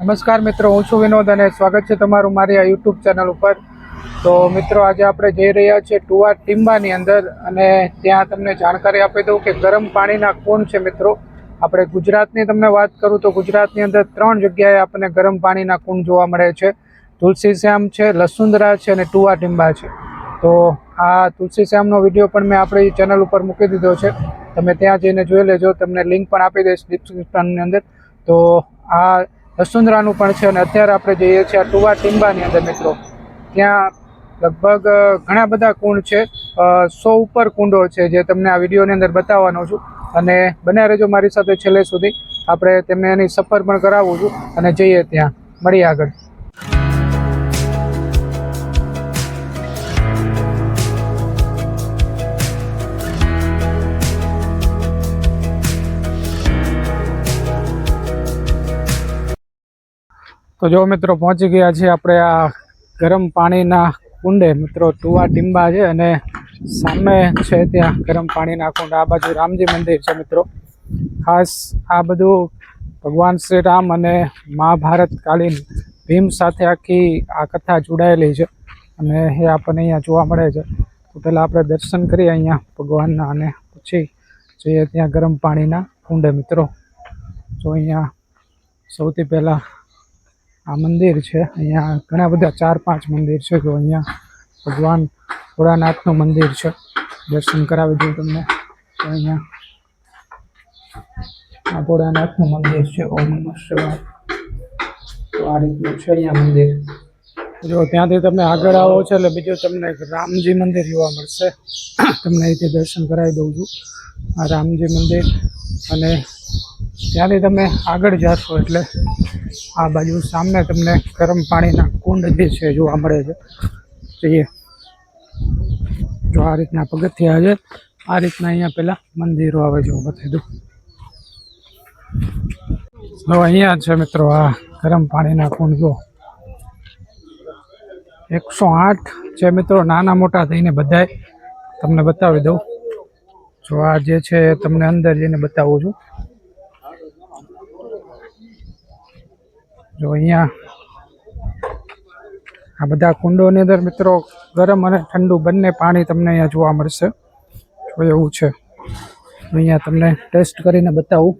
નમસ્કાર મિત્રો, હું છું વિનોદ અને સ્વાગત છે તમારું મારી આ યુટ્યુબ ચેનલ ઉપર. તો મિત્રો, આજે આપણે જઈ રહ્યા છીએ ટુઆ ટીમ્બાની અંદર અને ત્યાં તમને જાણકારી આપી દઉં કે ગરમ પાણીના કુંડ છે મિત્રો. આપણે ગુજરાતની તમને વાત કરું તો ગુજરાતની અંદર ત્રણ જગ્યાએ આપણને ગરમ પાણીના કુંડ જોવા મળે છે. તુલસી શ્યામ છે, લસુંદરા છે અને ટુઆ ટીમ્બા છે. તો આ તુલસી શ્યામનો વીડિયો પણ મેં આપણી ચેનલ ઉપર મૂકી દીધો છે. તમે ત્યાં જઈને જોઈ લેજો. તમને લિંક પણ આપી દઈશ ડિસ્ક્રિપ્શનની અંદર. તો આ વસુંધરાનું પણ છે અને અત્યારે આપણે જઈએ છીએ આ ટુવા ટીંબાની અંદર મિત્રો. ત્યાં લગભગ ઘણા બધા કુંડ છે. સો ઉપર કુંડો છે જે તમને આ વિડીયોની અંદર બતાવવાનો છું. અને બન્યા રહેજો મારી સાથે છેલ્લે સુધી. આપણે તેમને એની સફર પણ કરાવું છું અને જઈએ ત્યાં. મળીએ આગળ. તો જો મિત્રો પહોંચી ગયા છે આપણે આ ગરમ પાણીના કુંડે. મિત્રો ટુવા ટીંબા છે અને સામે છે ત્યાં ગરમ પાણીના કુંડ. આ બાજુ રામજી મંદિર છે મિત્રો. ખાસ આ બધું ભગવાન શ્રી રામ અને મહાભારત કાલીન ભીમ સાથે આખી આ કથા જોડાયેલી છે. અને એ આપણને અહીંયા જોવા મળે છે. તો પહેલાં આપણે દર્શન કરીએ અહીંયા ભગવાનના અને પછી જઈએ ત્યાં ગરમ પાણીના કુંડે મિત્રો. જો અહીંયા સૌથી પહેલાં આ મંદિર છે. અહીંયા ઘણા બધા ચાર પાંચ મંદિર છે તો અહીંયા ભગવાન ભોળાનાથનું મંદિર છે. દર્શન કરાવી દઉં તમને. અહીંયા આ ભોળાનાથનું મંદિર છે. ઓમ નમઃ શિવાય. આ રીતનું છે અહીંયા મંદિર. જો ત્યાંથી તમે આગળ આવો છો એટલે બીજું તમને રામજી મંદિર જોવા મળશે. તમને અહીંથી દર્શન કરાવી દઉં છું. આ રામજી મંદિર અને ત્યાંથી તમે આગળ જાશો એટલે આ બાજુ સામે તમને ગરમ પાણીના કુંડ જે છે, જોવા મળે છે. જોઈએ. જો આ રીતના પગથિયા છે, આ રીતના અહીંયા પહેલાં મંદિરો આવે છે હું બતાવી દઉં. હવે અહીંયા છે મિત્રો આ ગરમ પાણીના કુંડ, જો. એકસો આઠ છે મિત્રો, નાના મોટા થઈને બધાય. તમને બતાવી દઉં. જો આ જે છે, તમને અંદર જઈને બતાવું છું. જો અહીંયા આ બધા કુંડોની અંદર મિત્રો ગરમ અને ઠંડુ બંને પાણી તમને અહીંયા જોવા મળશે. તો એવું છે. અહીંયા તમને ટેસ્ટ કરીને બતાવું.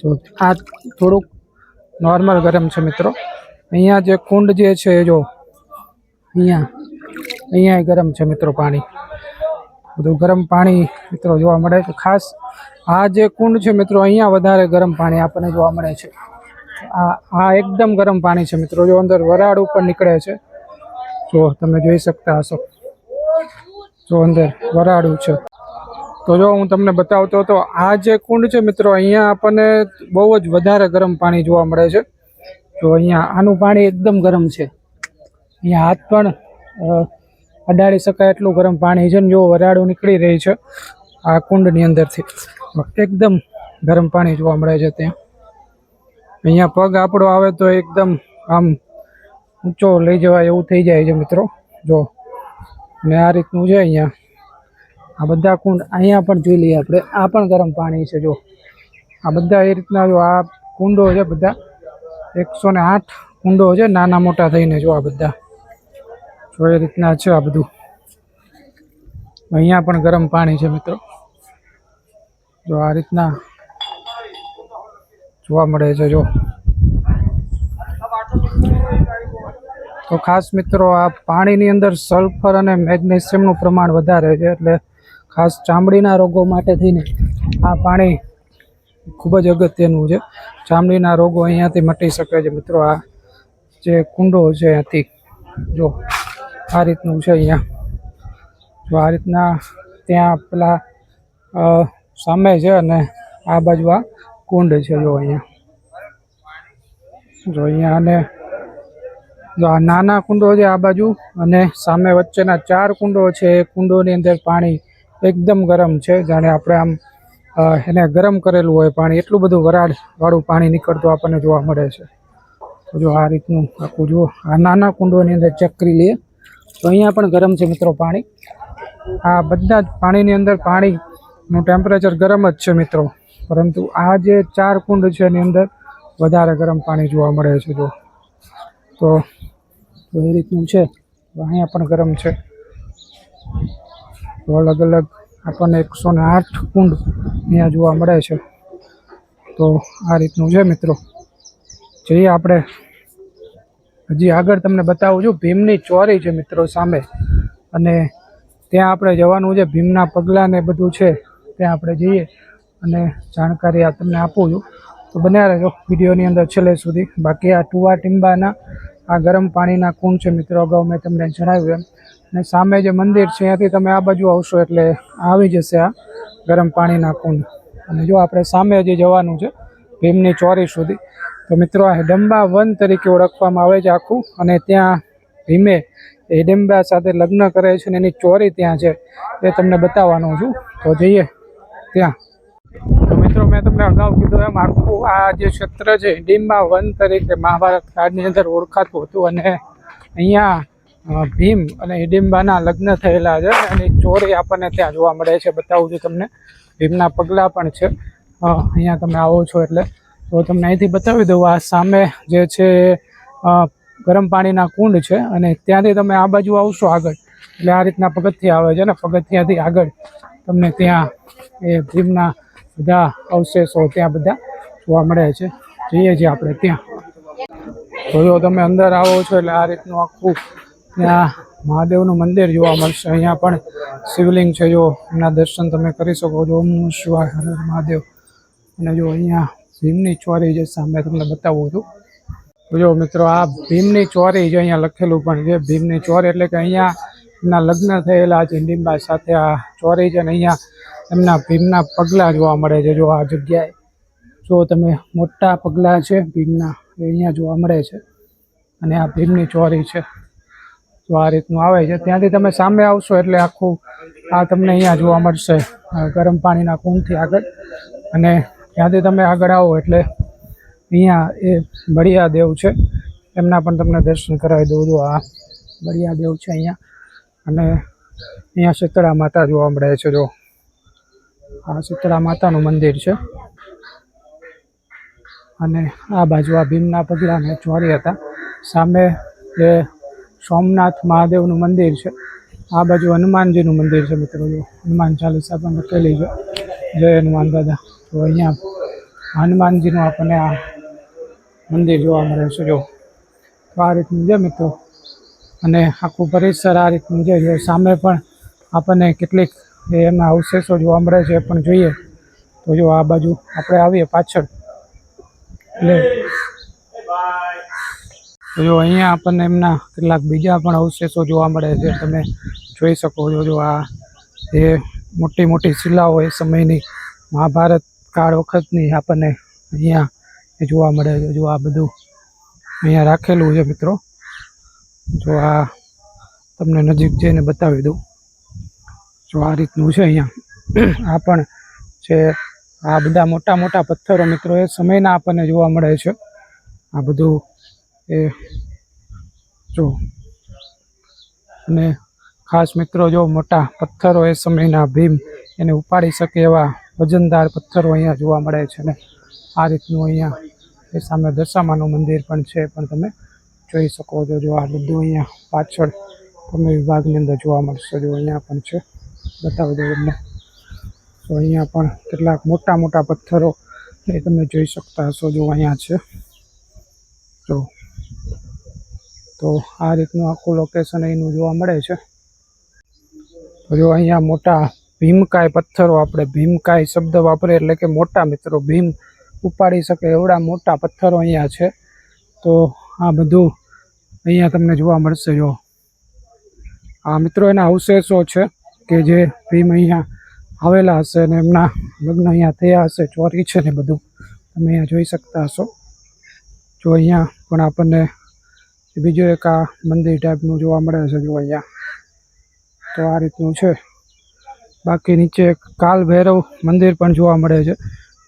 તો આ થોડુંક નોર્મલ ગરમ છે મિત્રો. અહીંયા જે કુંડ જે છે એ જો અહીંયા અહીંયા ગરમ છે મિત્રો પાણી. બધું ગરમ પાણી મિત્રો જોવા મળે છે. ખાસ આ જે કુંડ છે મિત્રો, અહીંયા વધારે ગરમ પાણી આપણને જોવા મળે છે. આ એકદમ ગરમ પાણી છે મિત્રો. જો અંદર વરાળ ઉપર નીકળે છે, જો તમે જોઈ શકતા હશો. જો અંદર વરાળું છે. તો જો હું તમને બતાવતો હતો, આ જે કુંડ છે મિત્રો, અહીંયા આપણને બહુ જ વધારે ગરમ પાણી જોવા મળે છે. તો અહીંયા આનું પાણી એકદમ ગરમ છે. અહીંયા હાથ પણ અડાડી શકાય એટલું ગરમ પાણી છે ને જો વરાળું નીકળી રહી છે આ કુંડની અંદરથી. એકદમ ગરમ પાણી જોવા મળે છે ત્યાં. અહીંયા પગ આપણો આવે તો એકદમ આમ ઊંચો લઈ જવાય એવું થઈ જાય છે મિત્રો. જો અને આ રીતનું છે અહીંયા. આ બધા કુંડ અહીંયા પણ જોઈ લઈએ આપણે. આ પણ ગરમ પાણી છે, જો. આ બધા એ રીતના જો, આ કુંડો છે બધા. એકસો ને આઠ કુંડો છે, નાના મોટા થઈને જો આ બધા. જો એ રીતના છે આ બધું. અહીંયા પણ ગરમ પાણી છે મિત્રો. જો આ રીતના જોવા મળે છે, જો. તો ખાસ મિત્રો, આ પાણીની અંદર સલ્ફર અને મેગ્નેશિયમનું પ્રમાણ વધારે છે, એટલે ખાસ ચામડીના રોગો માટે થઈને આ પાણી ખૂબ જ અગત્યનું છે. ચામડીના રોગો અહીંયાથી મટી શકે છે, મિત્રો. આ જે કુંડો છે અહીંયાથી, જો, આ રીતનું છે અહીંયા. જો આ રીતના ત્યાં પેલા સામે છે અને આ બાજુ આ કુંડ છે જો અહીંયા. જો અહીંયા અને જો આ નાના કુંડો છે આ બાજુ અને સામે વચ્ચેના ચાર કુંડો છે. એ કુંડોની અંદર પાણી એકદમ ગરમ છે. જાણે આપણે આમ એને ગરમ કરેલું હોય પાણી. એટલું બધું વરાળવાળું પાણી નીકળતું આપણને જોવા મળે છે. તો જો આ રીતનું આખું જુઓ. આ નાના કુંડોની અંદર ચેક કરી લઈએ. તો અહીંયા પણ ગરમ છે મિત્રો પાણી. આ બધા જ પાણીની અંદર પાણીનું ટેમ્પરેચર ગરમ જ છે મિત્રો. પરંતુ આ જે ચાર કુંડ છે એની અંદર વધારે ગરમ પાણી જોવા મળે છે જો. તો એ રીતનું છે. અહીંયા પણ ગરમ છે. તો અલગ અલગ આપણને એકસો ને આઠ કુંડ અહીંયા જોવા મળે છે. તો આ રીતનું છે મિત્રો. જઈએ આપણે. હજી આગળ તમને બતાવું છું. ભીમની ચોરી છે મિત્રો સામે. અને ત્યાં આપણે જવાનું છે. ભીમના પગલાં ને બધું છે. ત્યાં આપણે જઈએ. અને જાણકારી આ તમને આપું છું. તો બન્યા રહેજો વિડીયોની અંદર છેલ્લે સુધી. બાકી આ ટુવા ટીંબાના, આ ગરમ પાણીના કુંડ છે મિત્રો, અગાઉ મેં તમને જણાવ્યું એમ. અને સામે જે મંદિર છે, ત્યાંથી તમે આ બાજુ આવશો એટલે આવી જશે આ ગરમ પાણીના કુંડ. અને જો આપણે સામે જે જવાનું છે, ભીમની ચોરી સુધી, તો મિત્રો આ હિડમ્બા વન તરીકે ઓળખવામાં આવે છે આખું. અને ત્યાં ભીમે હિડમ્બા સાથે લગ્ન કરે છે અને એની ચોરી ત્યાં છે, એ તમને બતાવવાનું છું. તો જઈએ ત્યાં. મિત્રો, મેં તમને અગાઉ કીધું એમ, આખું આ જે ક્ષેત્ર છે હિડિમ્બા વન તરીકે મહાભારત કાળની અંદર ઓળખાતું હતું અને અહીંયા ભીમ અને હિડિંબાના લગ્ન થયેલા છે અને ચોરી આપણને ત્યાં જોવા મળે છે. બતાવું છું તમને, ભીમના પગલાં પણ છે. અહીંયા તમે આવો છો એટલે તો તમને અહીંથી બતાવી દઉં, આ સામે જે છે ગરમ પાણીના કુંડ છે અને ત્યાંથી તમે આ બાજુ આવશો આગળ. એટલે આ રીતના પગથિયા આવે છે ને, પગથિયાથી આગળ તમને ત્યાં એ ભીમના બધા અવશેષો ત્યાં બધા જોવા મળે છે. જઈએ છીએ આપણે ત્યાં. તો જો તમે અંદર આવો છો એટલે આ રીતનું આખું ત્યાં મહાદેવનું મંદિર જોવા મળશે. અહીંયા પણ શિવલિંગ છે જો. એના દર્શન તમે કરી શકો છો. ઓમ શિવાય હર મહાદેવ. અને જો અહીંયા ભીમની ચોરી જે સામે તમને બતાવું છું. જો મિત્રો, આ ભીમની ચોરી જે અહીંયા લખેલું પણ છે. ભીમની ચોરી એટલે કે અહીંયા એમના લગ્ન થયેલા છે. ડિંબા સાથે આ ચોરી છે અને અહીંયા એમના ભીમના પગલાં જોવા મળે છે જો આ જગ્યાએ. જો તમે મોટા પગલાં છે, ભીમના, એ અહીંયા જોવા મળે છે. અને આ ભીમની ચોરી છે. તો આ રીતનું આવે છે, ત્યાંથી તમે સામે આવશો એટલે આખું આ તમને અહીંયા જોવા મળશે. ગરમ પાણીના કુંડથી આગળ. અને ત્યાંથી તમે આગળ આવો એટલે અહીંયા એ બળિયા દેવ છે. એમના પણ તમને દર્શન કરાવી દઉં. છું આ બળિયા દેવ છે અહીંયા. અને અહીંયા શીતળા માતા જોવા મળે છે, જો. આ શીતળા માતાનું મંદિર છે. અને આ બાજુ આ ભીમના પગલાને ચોરી હતા. સામે જે સોમનાથ મહાદેવનું મંદિર છે, આ બાજુ હનુમાનજીનું મંદિર છે મિત્રો. હનુમાન ચાલીસા પણ લખેલી છે. જય હનુમાન દાદા. તો અહીંયા હનુમાનજીનું આપણને આ મંદિર જોવા મળે છે. જો, તો આ રીતનું છે મિત્રો. અને આખું પરિસર આ રીતનું છે. સામે પણ આપણને કેટલીક એના અવશેષો જોવા મળે છે પણ જોઈએ. તો જો આ બાજુ આપણે આવીએ પાછળ. એટલે તો જો અહીંયા આપણને એમના કેટલાક બીજા પણ અવશેષો જોવા મળે છે, તમે જોઈ શકો છો. જો આ એ મોટી મોટી શિલાઓ એ સમયની મહાભારત કાળ વખતની આપણને અહીંયા એ જોવા મળે છે. જો આ બધું અહીંયા રાખેલું છે મિત્રો. જો આ તમને નજીક જઈને બતાવી દઉં. જો આ રીતનું છે અહીંયા. આ પણ છે. આ બધા મોટા મોટા પથ્થરો મિત્રો, એ સમયના આપણને જોવા મળે છે. આ બધું એ જો. અને ખાસ મિત્રો, જો મોટા પથ્થરો એ સમયના ભીમ એને ઉપાડી શકે એવા વજનદાર પથ્થરો અહીંયા જોવા મળે છે ને. આ રીતનું અહીંયા એ સામે દશામાનું મંદિર પણ છે, પણ તમે જોઈ શકો છો. જો આ બધું અહીંયા પાછળ તમે વિભાગની અંદર જોવા મળશે, જો અહીંયા પણ છે. બતાવી દઉં તમને. તો અહીંયા પણ કેટલાક મોટા મોટા પથ્થરો એ તમે જોઈ શકતા હશો જો અહીંયા છે. તો તો આ રીતનું આખું લોકેશન અહીંનું જોવા મળે છે. તો જો અહીંયા મોટા ભીમકાય પથ્થરો આપણે ભીમકાય શબ્દ વાપરે એટલે કે મોટા મિત્રો ભીમ ઉપાડી શકે એવડા મોટા પથ્થરો અહીંયા છે. તો આ બધું અહીંયા તમને જોવા મળશે જો. આ મિત્રો એના અવશેષો છે. કે જે ભીમ અહીંયા આવેલા હશે અને એમના લગ્ન અહીંયા થયા હશે, ચોરી છે ને બધું, તમે અહીંયા જોઈ શકતા હશો. જો અહીંયા પણ આપણને બીજું એક આ મંદિર ટાઈપનું જોવા મળે છે, જો અહીંયા. તો આ રીતનું છે. બાકી નીચે કાલ ભૈરવ મંદિર પણ જોવા મળે છે.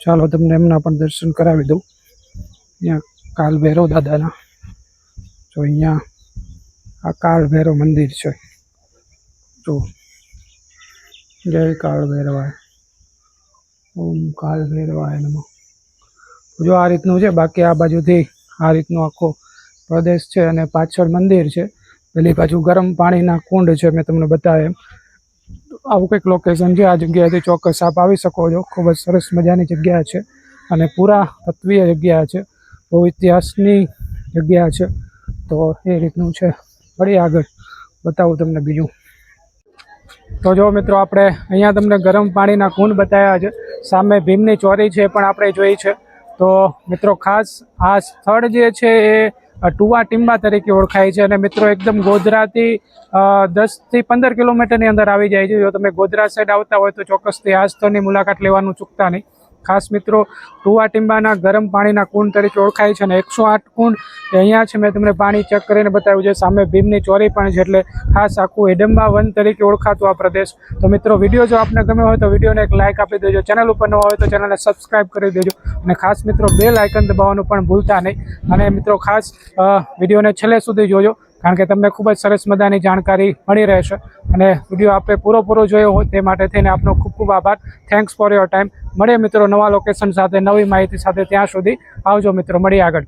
ચાલો તમને એમના પણ દર્શન કરાવી દઉં. અહીંયા કાલ ભૈરવ દાદાના. જો અહીંયા આ કાલ ભૈરવ મંદિર છે. જો જય કાળ ભૈરવાય. ઓમ કાળ ભૈરવાય નમઃ. જો આ રીતનું છે, બાકી આ બાજુથી આ રીતનો આખો પ્રદેશ છે અને પાછળ મંદિર છે. પેલી બાજુ ગરમ પાણીના કુંડ છે, મેં તમને બતાવ્યા એમ. આવું કંઈક લોકેશન છે, આ જગ્યાએથી ચોક્કસ આપ આવી શકો છો. ખૂબ જ સરસ મજાની જગ્યા છે અને પૂરા તત્વીય જગ્યા છે. બહુ ઇતિહાસની જગ્યા છે. તો એ રીતનું છે. ફરી આગળ બતાવું તમને બીજું. તો જો મિત્રો આપણે અહીંયા તમને ગરમ પાણીના કુંડ બતાવ્યા છે. સામે ભીમની ચોરી છે પણ આપણે જોઈ છે. તો મિત્રો ખાસ આ સ્થળ જે છે એ ટુવા ટીમ્બા તરીકે ઓળખાય છે અને મિત્રો એકદમ ગોધરાથી દસથી પંદર કિલોમીટરની અંદર આવી જાય છે. જો તમે ગોધરા સાઈડ આવતા હોય તો ચોક્કસથી આ સ્થળની મુલાકાત લેવાનું ચૂકતા નહીં. ખાસ મિત્રો, ટુવા ટીંબાના ગરમ પાણીના કુંડ તરીકે ઓળખાય છે અને એકસો આઠ કુંડ અહીંયા છે. મેં તમને પાણી ચેક કરીને બતાવ્યું છે. સામે ભીમની ચોરી પણ છે એટલે ખાસ આખું હિડમ્બા વન તરીકે ઓળખાતું આ પ્રદેશ. તો મિત્રો, વીડિયો જો આપને ગમ્યો હોય તો વિડીયોને એક લાઇક આપી દેજો. ચેનલ ઉપર ન હોય તો ચેનલને સબસ્ક્રાઇબ કરી દેજો. અને ખાસ મિત્રો બેલ આઇકન દબાવવાનું પણ ભૂલતા નહીં. અને મિત્રો, ખાસ વિડીયોને છેલ્લે સુધી જોજો. કારણ કે તમને ખૂબ જ સરસ મજાની જાણકારી મળી રહેશે. અને વીડિયો આપણે પૂરો પૂરો જોયો હોય તે માટે થઈને આપનો ખૂબ ખૂબ આભાર. થેન્ક્સ ફોર યોર ટાઈમ મળીએ મિત્રો નવા લોકેશન સાથે, નવી માહિતી સાથે ત્યાં સુધી આવજો મિત્રો, મળીએ આગળ.